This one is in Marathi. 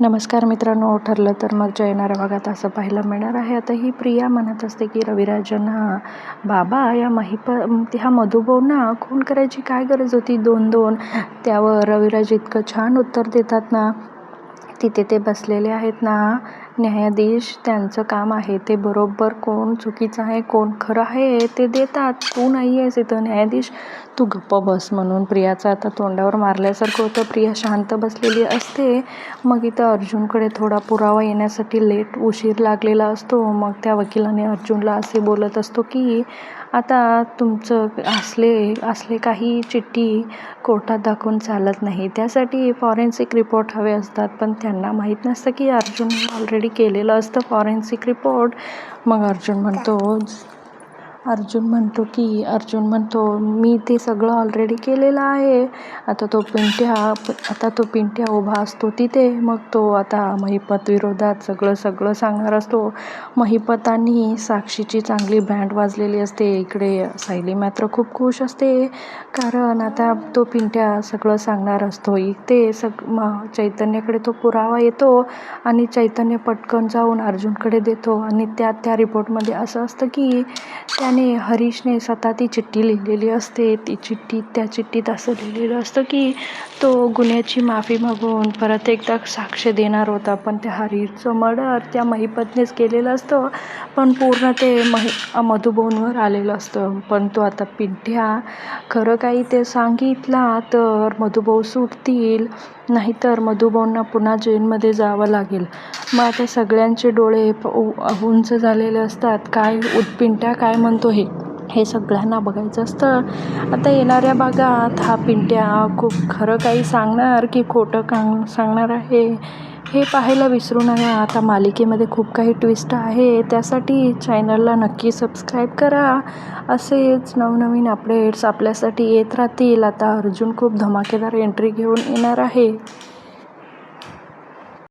नमस्कार मित्रांनो ठरलं तर मग जय येणाऱ्या भागात असं पाहायला मिळणार आहे. आता ही प्रिया म्हणत असते की रविराजांना बाबा या महिप ह्या मधुभाऊंना खून करायची काय गरज होती? दोन दोन त्यावर रविराज इतकं छान उत्तर देतात ना तिथे ते बसलेले आहेत ना न्यायाधीश त्यांचं काम आहे ते बरोबर कोण चुकीचं आहे कोण खरं आहे ते देतात. तू नाही आहेस इथं न्यायाधीश. तू गप्प बस म्हणून प्रियाचं आता तोंडावर मारल्यासारखं होतं. प्रिया शांत बसलेली असते. मग इथं अर्जुनकडे थोडा पुरावा येण्यासाठी लेट उशीर लागलेला असतो. मग त्या वकिलाने अर्जुनला असे बोलत असतो की आता तुमचं असले असले काही चिठ्ठी कोर्टात दाखवून चालत नाही. त्यासाठी फॉरेन्सिक रिपोर्ट हवे असतात पण त्यांना माहीत नसतं की अर्जुन ऑलरेडी केलेलं असतं. फॉरेन्सिक रिपोर्ट मग अर्जुन म्हणतो अर्जुन म्हणतो की अर्जुन म्हणतो मी ते सगळं ऑलरेडी केलेलं आहे. आता तो पिंट्या आता तो पिंट्या उभा असतो तिथे. मग तो आता महिपत विरोधात सगळं सगळं सांगणार असतो. महिपतांनी साक्षीची चांगली बँड वाजलेली असते. इकडे सायली मात्र खूप खुश असते. कारण आता तो पिंट्या सगळं सांगणार असतो. ते सग चैतन्याकडे तो पुरावा येतो आणि चैतन्य पटकन जाऊन अर्जुनकडे देतो. आणि त्या त्या रिपोर्टमध्ये असं असतं की त्याने हरीशने स्वतः ती चिठ्ठी लिहिलेली असते. ती चिठ्ठी त्या चिठ्ठीत असं लिहिलेलं असतं की तो गुन्ह्याची माफी मागून परत एकदा साक्ष देणार होता पण त्या हरीशचं मर्डर त्या महिपतनेच केलेलं असतं. पण पूर्ण ते महि मधुबोनवर आलेलं असतं. पण तो आता पिढ्या खरं काही ते सांगितला तर मधुभाऊ सुटतील. नाहीतर मधुभाऊंना पुन्हा जेलमध्ये जावं लागेल. मग आता सगळ्यांचे डोळे उंच झालेले असतात. काय पिंट्या काय म्हणतो हे? हे सगळ्यांना बघायचं असतं. आता येणाऱ्या भागात हा पिंट्या खूप खरं काही सांगणार की खोटं का सांगणार आहे? हे पाहायला विसरू नका. आता मालिकेमध्ये खूप काही ट्विस्ट आहे. त्यासाठी चॅनलला नक्की सबस्क्राईब करा. असेच नवनवीन अपडेट्स आपल्यासाठी येत राहतील. आता अर्जुन खूप धमाकेदार एंट्री घेऊन येणार आहे.